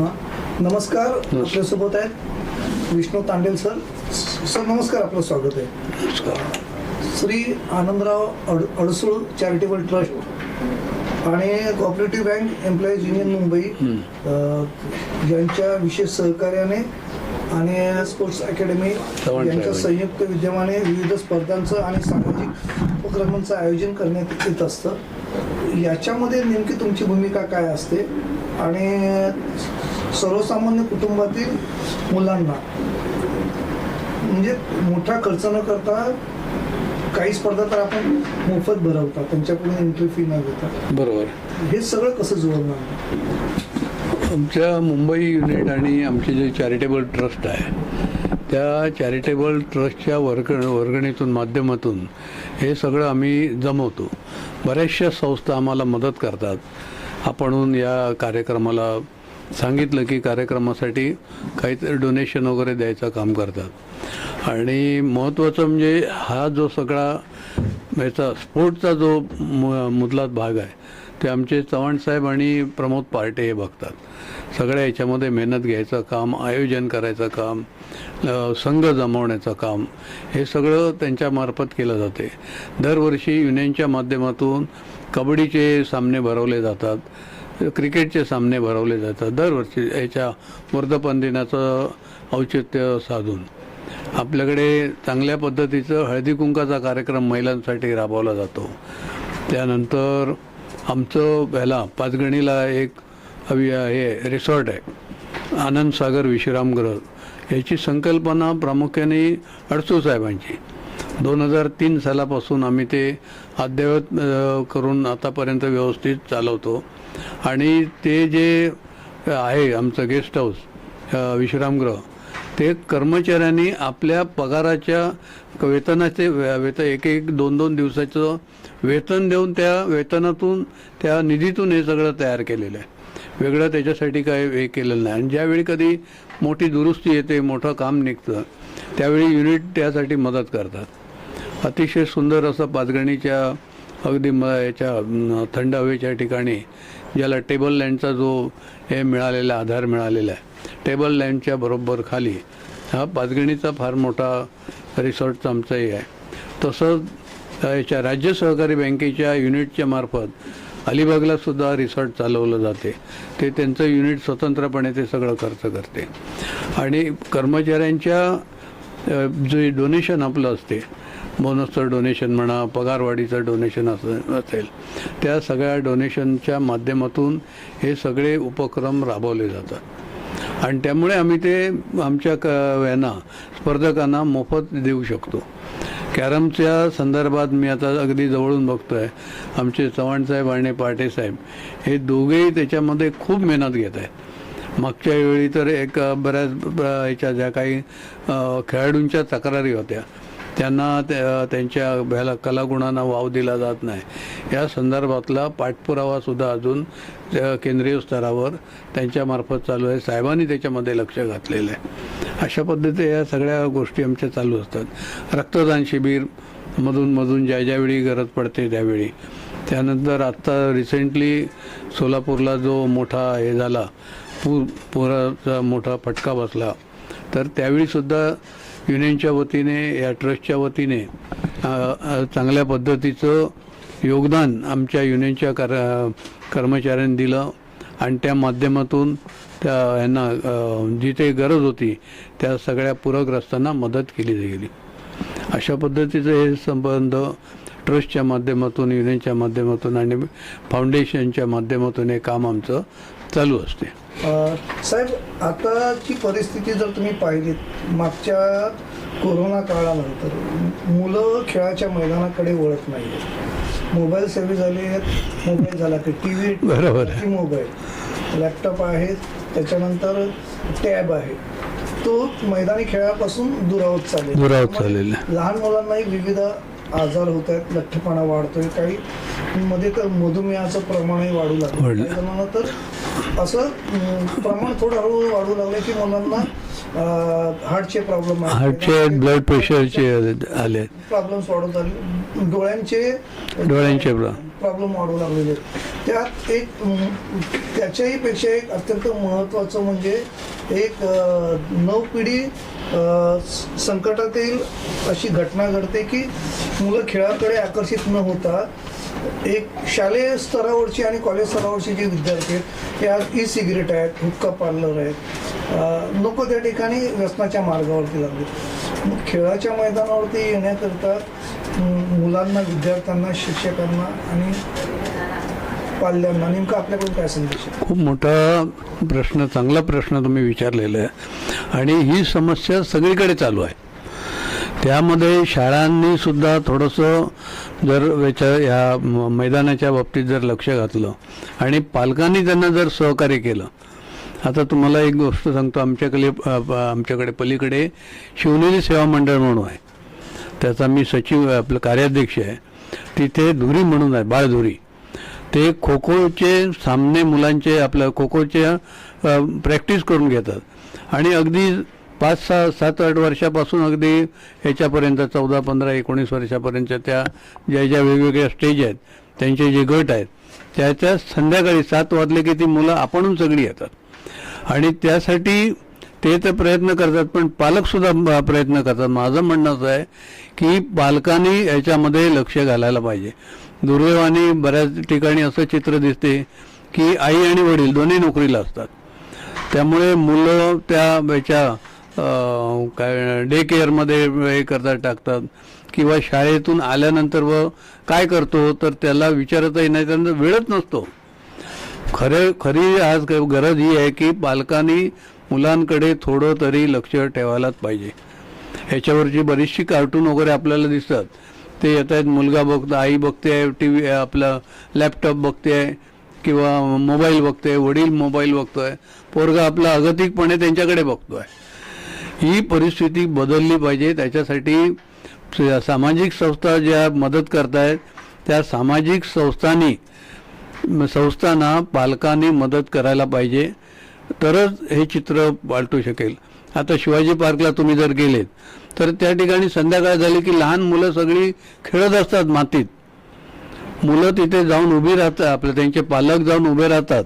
नमस्कार आपल्यासोबत आहेत विष्णू तांडेल सर. सर नमस्कार आपलं स्वागत आहे. श्री आनंदराव अड अडसूळ चॅरिटेबल ट्रस्ट आणि cooperative bank employees union Mumbai यांच्या विशेष सहकार्याने आणि स्पोर्ट्स अकॅडमी यांच्या. संयुक्त विद्यमाने विविध स्पर्धांचं आणि सामाजिक उपक्रमांचं आयोजन करण्यात येत असतं. याच्यामध्ये नेमकी तुमची भूमिका काय असते आणि सर्वसामान्य कुटुंबातील मुलांना म्हणजे मोठा खर्च न करता काही स्पर्धा तर आपण मोफत भरवतात त्यांच्याकडून एंट्री फी न घेता. बरोबर. हे सगळं कसं जुळवणार आमच्या मुंबई युनिट आणि आमचे जे चॅरिटेबल ट्रस्ट आहे त्या चॅरिटेबल ट्रस्टच्या वर्ग वर्गणीतून माध्यमातून हे सगळं आम्ही जमवतो. बऱ्याचशा संस्था आम्हाला मदत करतात. आपण या कार्यक्रमाला सांगितलं की कार्यक्रमासाठी काहीतरी डोनेशन वगैरे द्यायचं काम करतात. आणि महत्त्वाचं म्हणजे हा जो सगळा याचा स्पोर्टचा जो मु मुदलात भाग आहे ते आमचे चव्हाण साहेब आणि प्रमोद पार्टे हे बघतात. सगळ्या याच्यामध्ये मेहनत घ्यायचं काम आयोजन करायचं काम संघ जमवण्याचं काम हे सगळं त्यांच्यामार्फत केलं जाते. दरवर्षी युनियनच्या माध्यमातून कबड्डीचे सामने भरवले जातात. क्रिकेटचे सामने भरवले जातात. दरवर्षी याच्या वर्धापन दिनाचं औचित्य साधून. आपल्याकडे चांगल्या पद्धतीचं हळदी कुंकाचा कार्यक्रम महिलांसाठी राबवला जातो. त्यानंतर आमचं ह्याला पाचगणीला एक हवी हे रिसॉर्ट आहे. आनंद सागर विश्रामगृह. याची संकल्पना प्रामुख्याने अडसू साहेबांची. दोन हजार तीन सालापासून आम्ही ते अद्ययावत करून आतापर्यंत व्यवस्थित चालवतो. आणि ते जे आहे आमचं गेस्ट हाऊस विश्रामगृह ते कर्मचाऱ्यांनी आपल्या पगाराच्या वेतनाचे वेतन एक एक दोन दोन दिवसाचं वेतन देऊन त्या वेतनातून त्या निधीतून हे सगळं तयार केलेलं आहे. वेगळं त्याच्यासाठी काय हे केलेलं नाही. आणि ज्यावेळी कधी मोठी दुरुस्ती येते मोठं काम निघतं त्यावेळी युनिट त्यासाठी मदत करतात. अतिशय सुंदर असं पाचगणीच्या अगदी म याच्या थंड हवेच्या ठिकाणी ज्याला टेबल लँडचा जो हे मिळालेला आधार मिळालेला आहे. टेबल लँडच्या बरोबर खाली हा पाचगणीचा फार मोठा रिसॉर्टचा आमचाही आहे. तसंच याच्या राज्य सहकारी बँकेच्या युनिटच्या मार्फत अलिबागला सुद्धा रिसॉर्ट चालवलं जाते. ते त्यांचं युनिट स्वतंत्रपणे ते सगळं खर्च करते. आणि कर्मचाऱ्यांच्या जे डोनेशन आपलं असते बोनसचं डोनेशन म्हणा पगारवाढीचं डोनेशन असं असेल. त्या सगळ्या डोनेशनच्या माध्यमातून हे सगळे उपक्रम राबवले जातात. आणि त्यामुळे आम्ही ते आमच्या क यांना स्पर्धकांना मोफत देऊ शकतो. कॅरमच्या संदर्भात मी आता अगदी जवळून बघतो आहे आमचे चव्हाणसाहेब आणि पाटेसाहेब हे दोघेही त्याच्यामध्ये खूप मेहनत घेत आहेत. मागच्या वेळी तर एक बऱ्याच याच्या ज्या काही खेळाडूंच्या तक्रारी होत्या. त्यांना त्या- त्यांच्या ह्याला कलागुणांना वाव दिला जात नाही. या संदर्भातला पाठपुरावासुद्धा अजून त्या केंद्रीय स्तरावर त्यांच्यामार्फत चालू आहे. साहेबांनी त्याच्यामध्ये लक्ष घातलेलं आहे. अशा पद्धतीने या सगळ्या गोष्टी आमच्या चालू असतात. रक्तदान शिबिर मधून मधून ज्या ज्यावेळी गरज पडते त्यावेळी. त्यानंतर आत्ता रिसेंटली सोलापूरला जो मोठा हे झाला पूर पुराचा मोठा फटका बसला तर त्यावेळीसुद्धा युनियनच्या वतीने या ट्रस्टच्या वतीने चांगल्या पद्धतीचं योगदान आमच्या युनियनच्या कर कर्मचाऱ्यांनी दिलं. आणि त्या माध्यमातून त्या यांना जिथे गरज होती त्या सगळ्या पूरग्रस्तांना मदत केली गेली. अशा पद्धतीचं हे संबंध ट्रस्टच्या माध्यमातून युनियनच्या माध्यमातून आणि फाउंडेशनच्या माध्यमातून हे काम आमचं चालू असते. साहेब आताची परिस्थिती जर तुम्ही पाहिलीत मागच्या कोरोना काळानंतर मुलं खेळाच्या मैदानाकडे वळत नाही मोबाईल सेवी झाले आहेत मोबाईल झाला की टी व्ही बरोबर. आहे. मोबाईल. लॅपटॉप आहेत त्याच्यानंतर टॅब आहे. तो मैदानी खेळापासून दुरावत चालेल दुरावत चाललेलं आहे. लहान मुलांनाही विविध आजार होत आहेत लठ्ठपणा वाढतोय काही मध्ये तर मधुमेहाचं प्रमाणही वाढू लागलं. तर असं प्रमाण थोडं हळूहळू वाढू लागलं की मुलांना हार्टचे प्रॉब्लेम हार्टचे ब्लड प्रेशरचे आले प्रॉब्लेम्स वाढत आले. डोळ्यांचे डोळ्यांचे प्रॉब्लेम वाढू लागलेले त्यात एक त्याच्याही पेक्षा एक अत्यंत महत्त्वाचं म्हणजे एक नऊ पिढी संकटात येईल अशी घटना घडते की मुलं खेळाकडे आकर्षित न होता एक शालेय स्तरावरची आणि कॉलेज स्तरावरची जी विद्यार्थी आहेत ते आज ई सिगरेट आहेत हुक्का पार्लर आहेत. लोक त्या ठिकाणी व्यसनाच्या मार्गावरती लागले मग खेळाच्या मैदानावरती येण्याकरता मुलांना विद्यार्थ्यांना शिक्षकांना आणि पाल्यांना नेमकं आपल्याकडून काय संदेश खूप मोठा प्रश्न चांगला प्रश्न तुम्ही विचारलेला आहे. आणि ही समस्या सगळीकडे चालू आहे. त्यामध्ये शाळांनी सुद्धा थोडंसं जर याच्या ह्या म- मैदानाच्या बाबतीत जर लक्ष घातलं आणि पालकांनी त्यांना जर सहकार्य केलं. आता तुम्हाला एक गोष्ट सांगतो आमच्याकडे आमच्याकडे पलीकडे शिवनेरी सेवा मंडळ म्हणून आहे. त्याचा मी सचिव आपलं कार्याध्यक्ष आहे. तिथे धुरी म्हणून आहे बाळधुरी. ते खो खोचे सामने मुलांचे आपलं खो खोच्या प्रॅक्टिस करून घेतात. आणि अगदी पाच सहा सात आठ वर्षापासून अगदी ह्याच्यापर्यंत चौदा पंधरा एकोणीस वर्षापर्यंत त्या ज्या ज्या वेगवेगळ्या स्टेज आहेत त्यांचे जे गट आहेत त्याच्या संध्याकाळी सात वाजले की ती मुलं आपणून सगळी येतात. आणि त्यासाठी ते तर प्रयत्न करतात पण पालकसुद्धा प्रयत्न करतात. माझं म्हणणं असं आहे की पालकांनी याच्यामध्ये लक्ष घालायला पाहिजे. दुर्दैवाने बऱ्याच ठिकाणी असं चित्र दिसते की आई आणि वडील दोन्ही नोकरीला असतात. त्यामुळे मुलं त्या याच्या काय डे केअरमध्ये हे करतात टाकतात. किंवा शाळेतून आल्यानंतर व काय करतो तर त्याला विचारतही नाही त्यांना वेळच नसतो. खरे खरी आज गरज ही आहे की पालकांनी मुलांकडे थोडं तरी लक्ष ठेवायलाच पाहिजे. ह्याच्यावरची बरीचशी कार्टून वगैरे आपल्याला दिसतात. ते येत आहेत मुलगा बघतो आई बघते आहे टी व्ही आपलं लॅपटॉप बघते आहे किंवा मोबाईल बघते वडील मोबाईल बघतोय. पोरगा आपला अगतिकपणे त्यांच्याकडे बघतोय. ही परिस्थिती बदलली पाहिजे. त्याच्यासाठी सामाजिक संस्था ज्या मदत करतायत त्या सामाजिक संस्थांनी संस्थांना पालकांनी मदत करायला पाहिजे. तरच हे चित्र पालटू शकेल. आता शिवाजी पार्कला तुम्ही जर गेलेत तर त्या ठिकाणी संध्याकाळ झाली की लहान मुलं सगळी खेळत असतात मातीत. मुलं तिथे जाऊन उभी राहतात आपले त्यांचे पालक जाऊन उभे राहतात.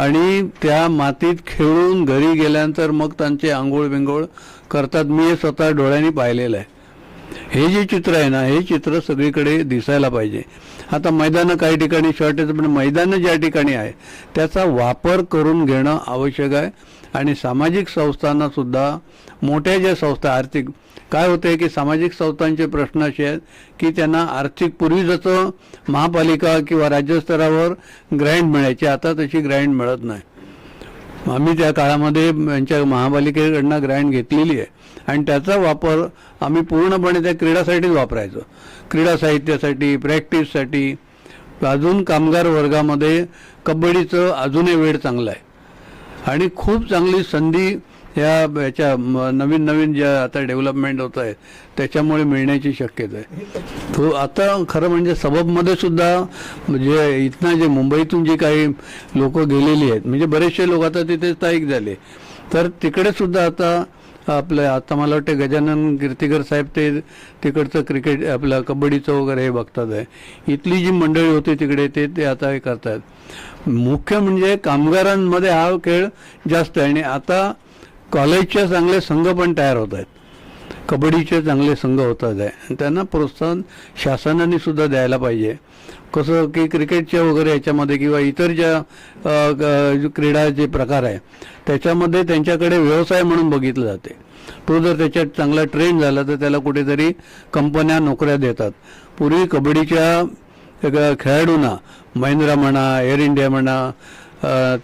आणि त्या मातीत खेळून घरी गेल्यानंतर मग त्यांचे आंघोळ बिंघोळ करतात. मी हे स्वतः डोळ्यांनी पाहिलेलं आहे. हे जे चित्र आहे ना हे चित्र सगळीकडे दिसायला पाहिजे. आता मैदानं काही ठिकाणी शॉर्टेज पण मैदानं ज्या ठिकाणी आहे त्याचा वापर करून घेणं आवश्यक आहे. आणि सामाजिक संस्थांना सुद्धा मोठ्या ज्या संस्था आर्थिक काय होते की सामाजिक संस्थांचे प्रश्न असे आहेत की त्यांना आर्थिक पूर्वी जसं महापालिका किंवा राज्यस्तरावर ग्रँड मिळायची. आता तशी ग्रँड मिळत नाही. आम्ही त्या काळामध्ये यांच्या महापालिकेकडनं ग्रँड घेतलेली आहे. आणि त्याचा वापर आम्ही पूर्णपणे त्या क्रीडासाठीच वापरायचो. क्रीडा साहित्यासाठी प्रॅक्टिससाठी अजून कामगार वर्गामध्ये कबड्डीचं अजूनही वेळ चांगला आहे. आणि खूप चांगली संधी या याच्या नवीन नवीन ज्या आता डेव्हलपमेंट होत आहे त्याच्यामुळे मिळण्याची शक्यता आहे. तो आता खरं म्हणजे सबबमध्ये सुद्धा म्हणजे इथनं जे मुंबईतून जे काही लोक गेलेली आहेत म्हणजे बरेचसे लोक आता तिथे स्थायिक झाले. तर तिकडे सुद्धा आता आपलं आता मला वाटतं गजानन कीर्तीकर साहेब ते तिकडचं क्रिकेट आपलं कबड्डीचं वगैरे हे बघतात आहे. इथली जी मंडळी होती तिकडे ते ते आता हे करतात मुख्य म्हणजे कामगारांमध्ये हा खेळ जास्त आहे आणि आता कॉलेजच्या चांगले संघ पण तयार होत आहेत. कबड्डीचे चांगले संघ होतात आहे. आणि त्यांना प्रोत्साहन शासनाने सुद्धा द्यायला पाहिजे. कसं की क्रिकेटच्या वगैरे याच्यामध्ये किंवा इतर ज्या क्रीडा जे प्रकार आहे त्याच्यामध्ये त्यांच्याकडे व्यवसाय म्हणून बघितलं जाते. तो जर त्याच्यात चांगला ट्रेन झाला तर त्याला कुठेतरी कंपन्या नोकऱ्या देतात. पूर्वी कबड्डीच्या खेळाडूंना महिंद्रा म्हणा एअर इंडिया म्हणा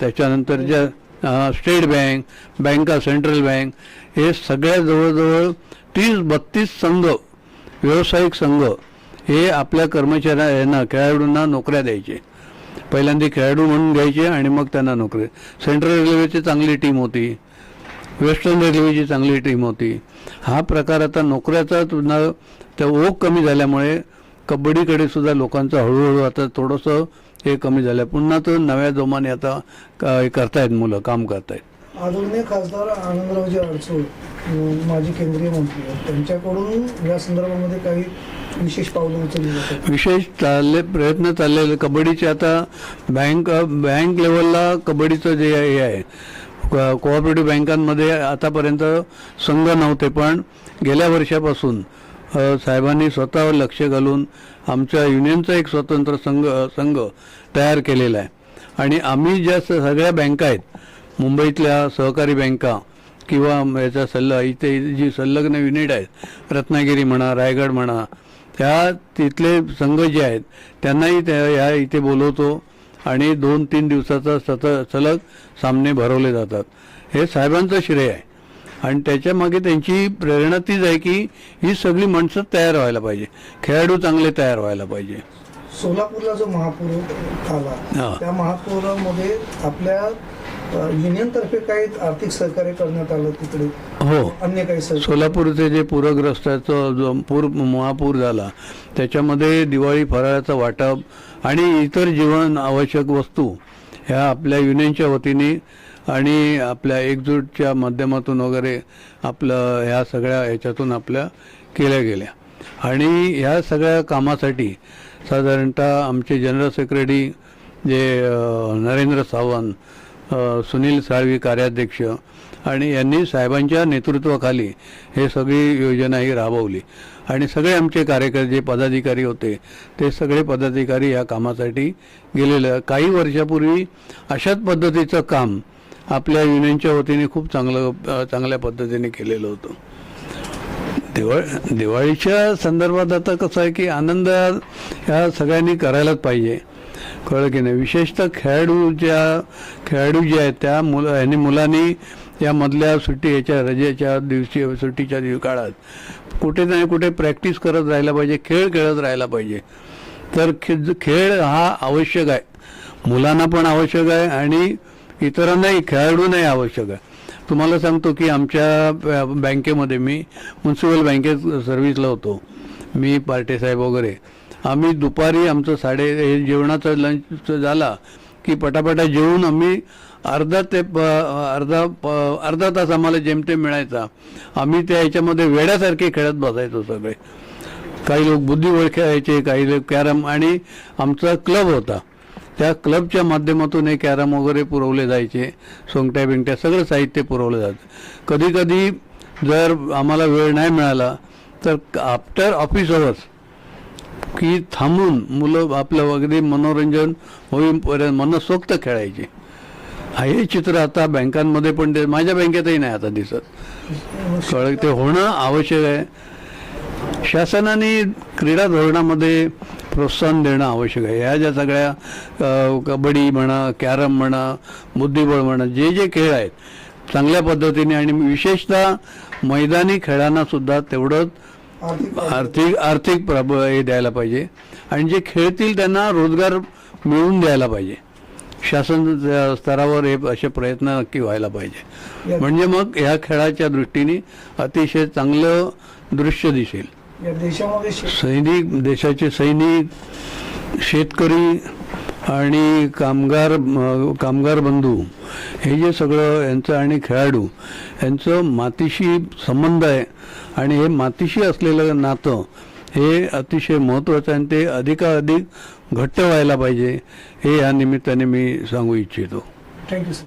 त्याच्यानंतर ज्या स्टेट बँक बँका सेंट्रल बँक हे सगळ्या जवळजवळ तीस बत्तीस संघ व्यावसायिक संघ हे आपल्या कर्मचाऱ्यांना खेळाडूंना नोकऱ्या द्यायचे. पहिल्यांदा खेळाडू म्हणून घ्यायचे आणि मग त्यांना नोकरी सेंट्रल रेल्वेची चांगली टीम होती. वेस्टर्न रेल्वेची चांगली टीम होती. हा प्रकार आता नोकऱ्याचा तुझा त्या ओघ कमी झाल्यामुळे कबड्डीकडे सुद्धा लोकांचं हळूहळू आता थोडंसं हे कमी झालं पुन्हा तर नव्या जोमाने आता हे करतायत मुलं काम करतायत. आदरणीय खासदार आनंदरावजी अडसूळ माजी केंद्रीय मंत्री त्यांच्याकडून या संदर्भामध्ये काही विशेष पावलं उचलली जातात. विशेष चालले प्रयत्न चाललेले. कबड्डीचे आता बँक बँक लेवलला कबड्डीचं जे हे आहे कोऑपरेटिव्ह बँकांमध्ये आतापर्यंत संघ नव्हते पण गेल्या वर्षापासून साहेबांनी स्वतःवर लक्ष घालून आमच्या युनियनचा एक स्वतंत्र संघ संघ तयार केलेला आहे. आणि आम्ही ज्या स- सगळ्या बँका आहेत मुंबईतल्या सहकारी बँका किंवा याचा सल्ला इथे जी संलग्न युनिट आहेत रत्नागिरी म्हणा रायगड म्हणा त्या तिथले संघ जे आहेत त्यांनाही त्या या इथे बोलवतो आणि दोन तीन दिवसाचा सत सलग सामने भरवले जातात. हे साहेबांचं श्रेय आहे. आणि त्याच्यामागे त्यांची प्रेरणा तीच आहे की ही सगळी माणसं तयार व्हायला पाहिजे. खेळाडू चांगले तयार व्हायला पाहिजे. सोलापूरला जो महापूर. आला त्या महापुरामध्ये आपल्या युनियन तर्फे काही आर्थिक सहकार्य करण्यात आलं तिकडे? हो. अन्य काही सोलापूरचे जे पूरग्रस्ताचं जो पूर महापूर झाला त्याच्यामध्ये दिवाळी फराळाचं वाटप आणि इतर जीवन आवश्यक वस्तू ह्या आपल्या युनियनच्या वतीने आणि आपल्या एकजूटच्या माध्यमातून वगैरे आपलं ह्या सगळ्या ह्याच्यातून आपल्या केल्या गेल्या. आणि ह्या सगळ्या कामासाठी साधारणतः आमचे जनरल सेक्रेटरी जे नरेंद्र सावंत सुनील साळवी कार्याध्यक्ष आणि यांनी साहेबांच्या नेतृत्वाखाली हे सगळी योजना ही राबवली. आणि सगळे आमचे कार्यकर्ते जे पदाधिकारी होते ते सगळे पदाधिकारी या कामासाठी गेलेले. काही वर्षापूर्वी अशाच पद्धतीचं काम आपल्या युनियनच्या वतीने खूप चांगलं चांगल्या पद्धतीने केलेलं होतं. दिवाळ दिवाळीच्या संदर्भात आता कसं आहे की आनंद ह्या सगळ्यांनी करायलाच पाहिजे. कळलं की नाही? विशेषतः खेळाडू ज्या खेळाडू जे आहेत त्या मुलं ह्यांनी मुलांनी या मधल्या सुट्टी याच्या रजेच्या दिवशी सुट्टीच्या दिव काळात कुठे नाही कुठे प्रॅक्टिस करत राहायला पाहिजे खेळ खेळत राहायला पाहिजे. तर खेळ हा आवश्यक आहे. मुलांना पण आवश्यक आहे आणि इतरांनाही खेळाडूंनाही आवश्यक आहे. तुम्हाला सांगतो की आमच्या बँकेमध्ये मी म्युन्सिपल बँकेत सर्व्हिसला होतो. मी पार्टे साहेब वगैरे. आम्ही दुपारी आमचं साडे हे जेवणाचा लंच झाला की पटापटा जेवून आम्ही अर्धा ते प अर्धा प अर्धा तास आम्हाला जेमतेम मिळायचा. आम्ही त्या ह्याच्यामध्ये वेड्यासारखे खेळत बसायचो सगळे. काही लोक बुद्धिबळ खेळायचे काही लोक कॅरम आणि आमचा क्लब होता. त्या क्लबच्या माध्यमातून हे कॅरम वगैरे पुरवले जायचे सोंगट्या बिंगट्या सगळं साहित्य पुरवलं जातं कधी कधी जर आम्हाला वेळ नाही मिळाला तर आफ्टर ऑफिस अवर्स की थांबून मुलं आपलं अगदी मनोरंजन होईपर्यंत मनसोक्त खेळायचे. हे चित्र आता बँकांमध्ये पण ते माझ्या बँकेतही नाही आता दिसत. कळ ते होणं आवश्यक आहे. शासनाने क्रीडा धोरणामध्ये प्रोत्साहन देणं आवश्यक आहे. ह्या ज्या सगळ्या कबड्डी म्हणा कॅरम म्हणा बुद्धिबळ म्हणा जे जे खेळ आहेत चांगल्या पद्धतीने आणि विशेषतः मैदानी खेळांना सुद्धा तेवढंच आर्थिक आर्थिक आर्थिक प्रब हे द्यायला पाहिजे. आणि जे खेळतील त्यांना रोजगार मिळवून द्यायला पाहिजे. शासन स्तरावर हे असे प्रयत्न नक्की व्हायला पाहिजे. म्हणजे मग ह्या खेळाच्या दृष्टीने अतिशय चांगलं दृश्य दिसेल. देशामध्ये सैनिक देशाचे सैनिक शेतकरी आणि कामगार कामगार बंधू हे जे सगळं यांचं आणि खेळाडू यांचं मातीशी संबंध आहे. आणि हे मातीशी असलेलं नातं हे अतिशय महत्त्वाचं आहे आणि ते अधिकाधिक घट्ट व्हायला पाहिजे हे या निमित्ताने मी सांगू इच्छितो. Thank you sir